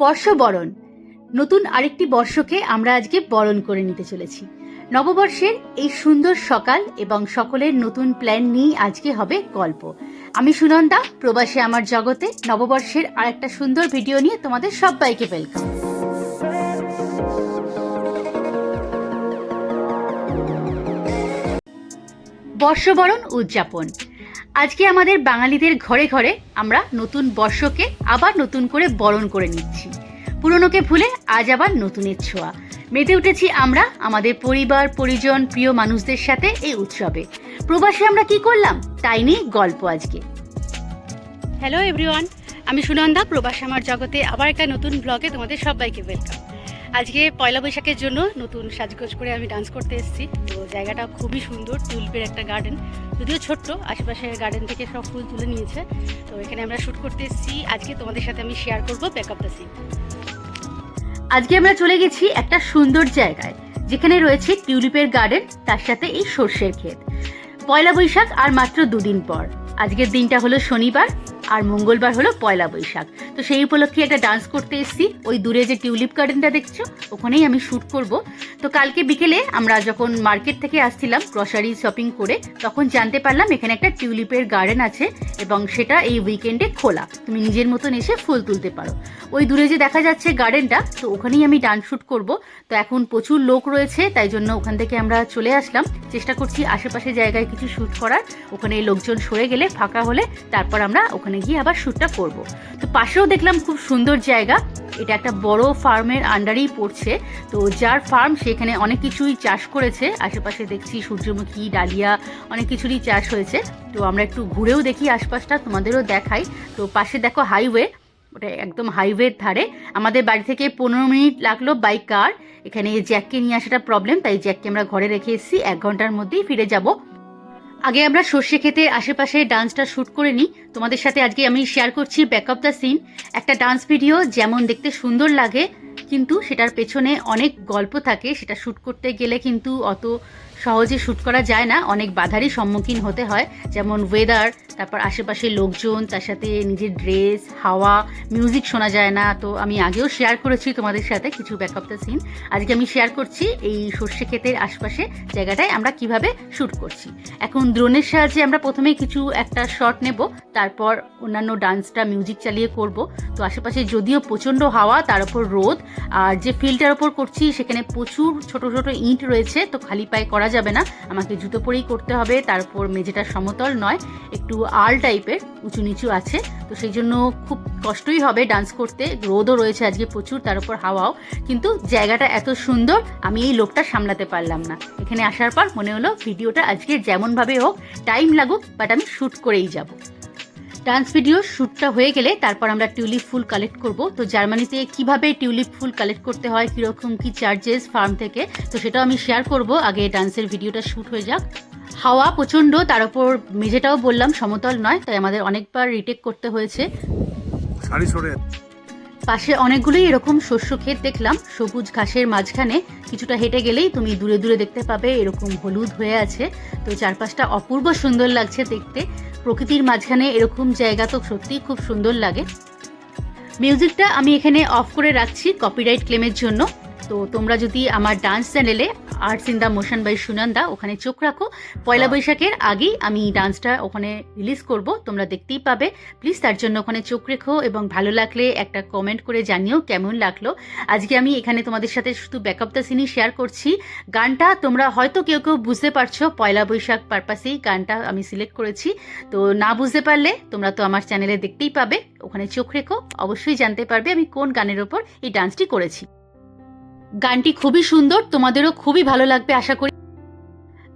বর্ষবরণ। নতুন আরেকটি বর্ষকে আমরা আজকে বরণ করে নিতে চলেছি। নববর্ষের এই সুন্দর সকাল এবং সকলের নতুন প্ল্যান নিয়েই আজকে হবে গল্প। আমি সুনন্দা, প্রবাসে আমার জগতে নববর্ষের আরেকটা সুন্দর ভিডিও নিয়ে তোমাদের সবাইকে ওয়েলকাম বর্ষবরণ উদযাপন। আজকে আমাদের বাঙালিদের ঘরে ঘরে আমরা নতুন বর্ষকে আবার নতুন করে বরণ করে নিচ্ছি। পুরনোকে ভুলে আজ আবার নতুনের ছোঁয়া। মেতে উঠেছি আমরা আমাদের পরিবার, পরিজন, প্রিয় মানুষদের সাথে এই উৎসবে। প্রবাসে আমরা কি করলাম? তাই নিয়ে গল্প আজকে। হ্যালো এভরিওয়ান আমি সুনন্দা, প্রবাস আমার জগতে আবার একটা নতুন ব্লগে তোমাদের সবাইকে ওয়েলকাম আজকে পয়লা বৈশাখের জন্য নতুন সাজগোজ করে আমি ডান্স করতে এসেছি। তো জায়গাটা খুবই সুন্দর টুলপের একটা গার্ডেন যদিও ছোট্ট, আশেপাশের গার্ডেন থেকে সব ফুল তুলে নিয়েছে। তো এখানে আমরা শ্যুট করতে এসেছি। আজকে তোমাদের সাথে আমি শেয়ার করব ব্যাক অফ দ্য সিন আজকে আমরা চলে গেছি একটা সুন্দর জায়গায়, যেখানে রয়েছে টিউলিপের গার্ডেন তার সাথে এই সর্ষের ক্ষেত। পয়লা বৈশাখ আর মাত্র দুদিন পর। আজকের দিনটা হলো শনিবার আর মঙ্গলবার হলো পয়লা বৈশাখ। তো সেই উপলক্ষে একটা ডান্স করতে এসেছি। ওই দূরে যে টিউলিপ গার্ডেনটা দেখছ, ওখানেই আমি শ্যুট করব। তো কালকে বিকেলে আমরা যখন মার্কেট থেকে আসছিলাম গ্রসারি শপিং করে, তখন জানতে পারলাম এখানে একটা টিউলিপের গার্ডেন আছে এবং সেটা এই উইকেন্ডে খোলা। তুমি নিজের মতন এসে ফুল তুলতে পারো। ওই দূরে যে দেখা যাচ্ছে গার্ডেনটা তো ওখানেই আমি ডান্স শ্যুট করব। তো এখন প্রচুর লোক রয়েছে, তাই জন্য ওখান থেকে আমরা চলে আসলাম। চেষ্টা করছি আশেপাশে জায়গায় কিছু শ্যুট করার। ওখানে লোকজন সরে গেলে, ফাঁকা হলে, তারপর আমরা ওখানে গিয়ে আবার শ্যুটটা করব। তো পাশেও দেখলাম খুব সুন্দর জায়গা। এটা একটা বড় ফার্মের আন্ডারেই পড়ছে। তো যার ফার্ম সেখানে অনেক কিছুই চাষ করেছে। আশেপাশে দেখছি সূর্যমুখী, ডালিয়া অনেক কিছুরই চাষ হয়েছে। তো আমরা একটু ঘুরেও দেখি আশপাশটা, তোমাদেরও দেখাই। তো পাশে দেখো হাইওয়ে, ওটা একদম হাইওয়ের ধারে। আমাদের বাড়ি থেকে পনেরো মিনিট লাগল বাই কার এখানে জ্যাককে নিয়ে আসাটা প্রবলেম তাই জ্যাককে আমরা ঘরে রেখে এসেছি। এক ঘণ্টার মধ্যেই ফিরে যাব। আগে আমরা সর্ষে খেতে আশেপাশে ডান্সটা শ্যুট করে নিই। তোমাদের সাথে আজকে আমি শেয়ার করছি ব্যাক অফ দ্য সিন একটা ডান্স ভিডিও যেমন দেখতে সুন্দর লাগে, কিন্তু সেটার পেছনে অনেক গল্প থাকে। সেটা শ্যুট করতে গেলে কিন্তু অত সহজে শ্যুট করা যায় না। অনেক বাধারই সম্মুখীন হতে হয়। যেমন ওয়েদার তারপর আশেপাশে লোকজন, তার সাথে নিজের ড্রেস হাওয়া মিউজিক শোনা যায় না। তো আমি আগেও শেয়ার করেছি তোমাদের সাথে কিছু ব্যাক অফ দ্য সিন আজকে আমি শেয়ার করছি এই সর্ষে ক্ষেতের আশপাশে জায়গাটায় আমরা কীভাবে শ্যুট করছি। এখন দ্রোণের সাহায্যে আমরা প্রথমে কিছু একটা শট নেব। তারপর অন্যান্য ডান্সটা মিউজিক চালিয়ে করব। তো আশেপাশে যদিও প্রচণ্ড হাওয়া, তার উপর রোদ। আর যে ফিল্ডটার ওপর করছি, সেখানে প্রচুর ছোট ছোট ইঁট রয়েছে। তো খালি পায়ে করা যাবে না। আমাকে জুতো পরেই করতে হবে তারপর মেঝেটা সমতল নয়, একটু আল টাইপের, উঁচু নিচু আছে। তো সেই জন্য খুব কষ্টই হবে ডান্স করতে, রোদও রয়েছে আজকে প্রচুর, তার উপর হাওয়াও। কিন্তু জায়গাটা এত সুন্দর, আমি এই লোকটা সামলাতে পারলাম না। এখানে আসার পর মনে হলো, ভিডিওটা আজকে যেমনভাবে হোক টাইম লাগুক বাট আমি শ্যুট করেই যাব। ডান্স ভিডিও শ্যুটটা হয়ে গেলে তারপর আমরা টিউলিপ ফুল কালেক্ট করব। তো জার্মানিতে কীভাবে টিউলিপ ফুল কালেক্ট করতে হয় কীরকম কী চার্জেস ফার্ম থেকে তো সেটাও আমি শেয়ার করব। আগে ডান্সের ভিডিওটা শ্যুট হয়ে যাক। হাওয়া প্রচণ্ড তার উপর মেঝেটাও বললাম সমতল নয় তাই আমাদের অনেকবার রিটেক করতে হয়েছে। পাশে অনেকগুলোই এরকম শস্য ক্ষেত দেখলাম সবুজ ঘাসের মাঝখানে। কিছুটা হেঁটে গেলেই তুমি দূরে দূরে দেখতে পাবে এরকম হলুদ হয়ে আছে। তো চারপাশটা অপূর্ব সুন্দর লাগছে দেখতে। প্রকৃতির মাঝখানে এরকম জায়গা তো সত্যিই খুব সুন্দর লাগে। মিউজিকটা আমি এখানে অফ করে রাখছি কপিরাইট ক্লেমের জন্য। তো তোমরা যদি আমার ডান্স চ্যানেলে arts in the motion by Sunanda ওখানে চোখ রাখো পয়লা বৈশাখের আগেই আমি ডান্সটা ওখানে রিলিজ করব তোমরা দেখতেই পাবে। প্লিজ তার জন্য ওখানে চোখ রেখো এবং ভালো লাগলে একটা কমেন্ট করে জানিও কেমন লাগল। আজকে আমি এখানে তোমাদের সাথে শুধু ব্যাকআপ দ্য সিনই শেয়ার করছি। গানটা তোমরা হয়তো কেউ কেউ বুঝতে পারছ পয়লা বৈশাখ পারপাসেই গানটা আমি সিলেক্ট করেছি। তো না বুঝতে পারলে তোমরা তো আমার চ্যানেলে দেখতেই পাবে ওখানে চোখ রেখো অবশ্যই জানতে পারবে আমি কোন গানের ওপর এই ডান্সটি করেছি। গানটি খুবই সুন্দর, তোমাদেরও খুবই ভালো লাগবে, আশা করি।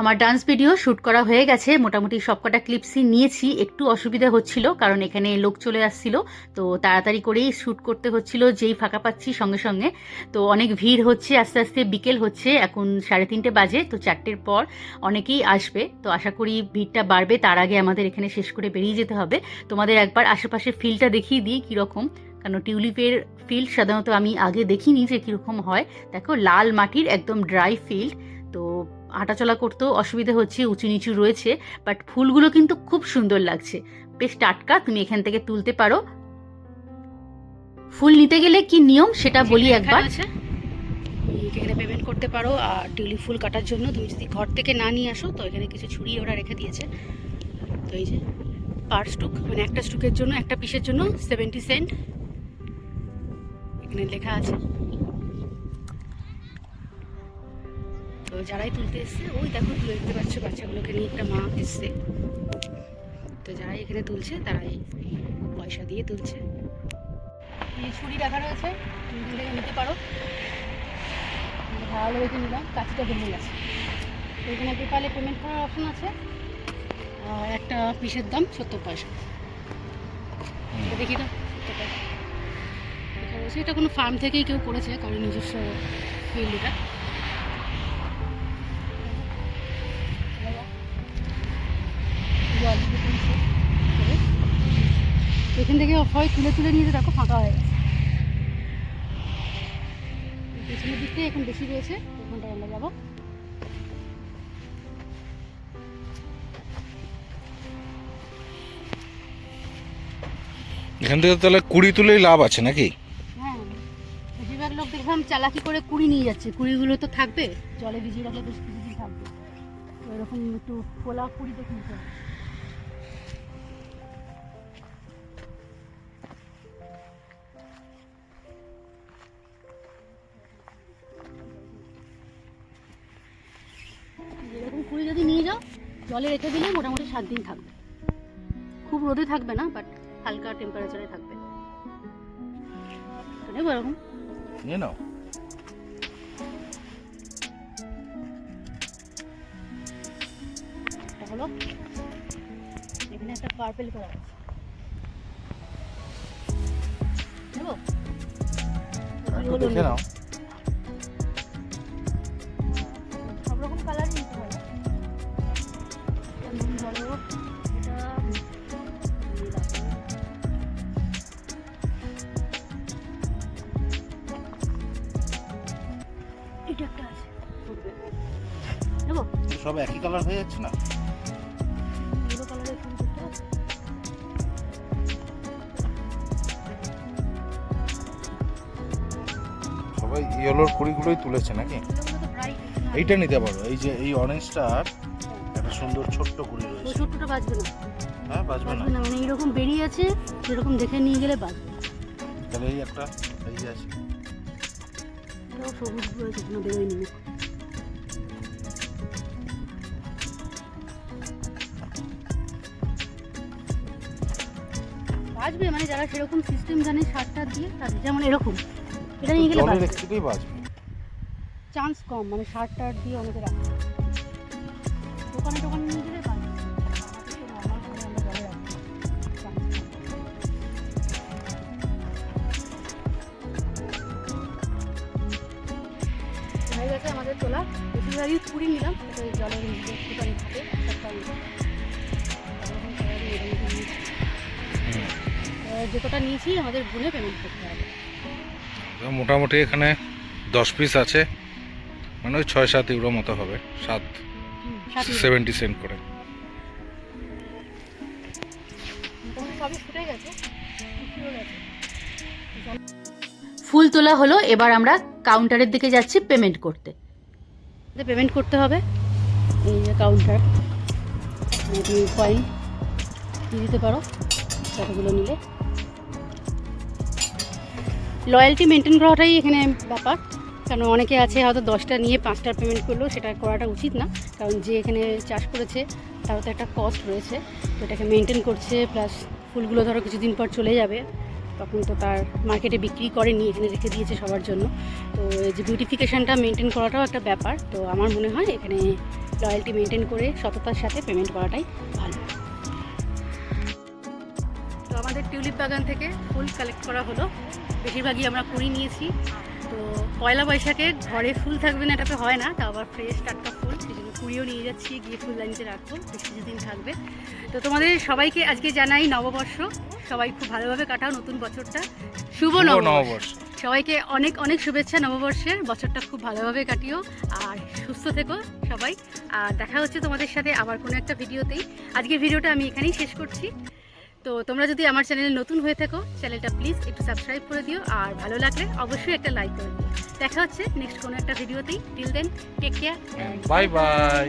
আমার ডান্স ভিডিও শ্যুট করা হয়ে গেছে, মোটামুটি সবকটা ক্লিপসই নিয়েছি, একটু অসুবিধা হচ্ছিল, কারণ এখানে লোক চলে আসছিল, তো তাড়াতাড়ি করেই শ্যুট করতে হচ্ছিল, যেই ফাঁকা পাচ্ছি সঙ্গে সঙ্গে। তো অনেক ভিড় হচ্ছে, আস্তে আস্তে বিকেল হচ্ছে, এখন সাড়ে তিনটে বাজে, তো চারটের পর অনেকেই আসবে, তো আশা করি ভিড়টা বাড়বে, তার আগে আমাদের এখানে শেষ করে বেরিয়ে যেতে হবে। তোমাদের একবার আশেপাশে ফিল্ডটা দেখিয়ে দিই কীরকম। কারণ টিউলিপের ফিল্ড সাধারণত আমি আগে দেখিনি যে কীরকম হয়। দেখো লাল মাটির একদম ড্রাই ফিল্ড তো হাঁটাচলা করতেও অসুবিধা হচ্ছে উঁচু নিচু রয়েছে বাট ফুলগুলো কিন্তু খুব সুন্দর লাগছে। বেশ টাটকা তুমি এখান থেকে তুলতে পারো। ফুল নিতে গেলে কি নিয়ম সেটা বলি একবার। এখানে পেমেন্ট করতে পারো আর টিউলিপ ফুল কাটার জন্য। তুমি যদি ঘর থেকে না নিয়ে আসো তো এখানে কিছু ছুরি ওরা রেখে দিয়েছে। তো এই যে পার স্টুক মানে একটা স্টুকের জন্য একটা পিসের জন্য সেভেন্টি সেন্ট এখানে লেখা আছে। তো যারাই তুলতে এসছে, ওই দেখো তুলে দেখতে পাচ্ছ, বাচ্চাগুলোকে নিয়ে একটা মা এসছে। তো যারাই এখানে তুলছে, তারাই পয়সা দিয়ে তুলছে। ছুরি রাখা রয়েছে, তুমি থেকে নিতে পারো। ভালো রেখে নিলাম কাছিটা ভেঙে গেছে। এখানে পেপালে পেমেন্ট করার অপশন আছে, আর একটা পিসের দাম সত্তর পয়সা। দেখি তো সত্তর পয়সা এটা কোনো ফার্ম থেকেই কেউ করেছে কারণ নিজস্ব ফিল্ড এটা। এখান থেকে হয় তুলে তুলে নিয়ে দেখো ফাঁকা হয়ে গেছে। পেছনের দিক থেকে এখন বেশি রয়েছে, ওখানটায় আমরা যাব। এখান থেকে তাহলে কুড়ি তুলেই লাভ আছে নাকি? চালাকি করে কুড়ি নিয়ে যাচ্ছে। কুড়িগুলো তো থাকবে, জলে ভিজিয়ে রাখলে বেশ কিছুদিন থাকবে। এরকম একটু খোলা কুড়ি দেখুন এরকম কুড়ি যদি নিয়ে যাও, জলে রেখে দিলে মোটামুটি সাত দিন থাকবে। খুব রোদে থাকবে না বাট হালকা টেম্পারেচারে থাকবে। নেব এরকম। নাও। হলো। এখানে একটা পার্পেল করা আছে। নেব দেখে নাও। সব রকম কালারই নিতে পারো। যেমন এটা এটা একটা আছে। নেব সব একই কালার হয়ে যাচ্ছে না? ইয়েলোর কুড়িগুলোই তুলেছে নাকি? এইটা নিতে পারো। এই যে এই অরেঞ্জটার একটা সুন্দর ছোট্ট কুড়ি রয়েছে। ছোট্টটা বাজবে না। হ্যাঁ বাজবে না। মানে এইরকম বেরিয়ে আছে সেরকম দেখে নিয়ে গেলে বাজবে। তাহলে এই একটা এই যে আছে। সবুজ রয়েছে কোনো বেরোয়নি মুখ বাজবে মানে যারা সেরকম সিস্টেম জানে সার সারটা দিয়ে তাদের যেমন এরকম। এটা নিয়ে গেলে জলের বাজবে একটু বাজবে চান্স কম মানে সার টার দিয়ে অনেকে রাখে। দোকানে টোকানে নিয়ে গেলে। হয়ে গেছে আমাদের তোলা। বেশিরভাগই কুড়ি নিলাম জলের মধ্যে একটুখানি থাকে। যে কটা নিয়েছি আমাদের গুনে পেমেন্ট করতে হবে। মোটামুটি এখানে দশ পিস আছে। মানে ওই ছয় সাত ইউরো মতো হবে। সাত। সেভেন্টি সেন্ট করে। ফুল তোলা হলো এবার আমরা কাউন্টারের দিকে যাচ্ছি পেমেন্ট করতে। পেমেন্ট করতে হবে। এই যে কাউন্টার তুমি কয়েন দিতে পারো। কতগুলো নিলে? লয়্যালটি মেনটেন করাটাই এখানে ব্যাপার। কারণ অনেকে আছে হয়তো দশটা নিয়ে পাঁচটার পেমেন্ট করল, সেটা করাটা উচিত না। কারণ যে এখানে চাষ করেছে, তারও তো একটা কস্ট রয়েছে। তো এটাকে মেনটেন করছে প্লাস ফুলগুলো ধরো কিছুদিন পর চলে যাবে। তখন তো তার মার্কেটে বিক্রি করেনি, এখানে রেখে দিয়েছে সবার জন্য। তো এই যে বিউটিফিকেশানটা মেনটেন করাটাও একটা ব্যাপার। তো আমার মনে হয় এখানে লয়্যালটি মেনটেন করে সততার সাথে পেমেন্ট করাটাই ভালো। টিউলিপ বাগান থেকে ফুল কালেক্ট করা হলো। বেশিরভাগই আমরা কুড়ি নিয়েছি। তো পয়লা বৈশাখে ঘরে ফুল থাকবে না এটা তো হয় না। তা আবার ফ্রেশ টাটকা ফুল সেই জন্য কুড়িও নিয়ে যাচ্ছি গিয়ে ফুল লাইনতে রাখব বেশ কিছুদিন থাকবে। তো তোমাদের সবাইকে আজকে জানাই নববর্ষ। সবাই খুব ভালোভাবে কাটাও নতুন বছরটা। শুভ নববর্ষ। সবাইকে অনেক অনেক শুভেচ্ছা নববর্ষের। বছরটা খুব ভালোভাবে কাটিও আর সুস্থ থেকো সবাই। আর দেখা হচ্ছে তোমাদের সাথে আবার কোনো একটা ভিডিওতেই আজকের ভিডিওটা আমি এখানেই শেষ করছি। তো তোমরা যদি আমার চ্যানেলে নতুন হয়ে থাকো, চ্যানেলটা প্লিজ একটু সাবস্ক্রাইব করে দিও। আর ভালো লাগলে অবশ্যই একটা লাইক করে দিও। দেখা হচ্ছে নেক্সট কোনো একটা ভিডিওতেই till then take care bye bye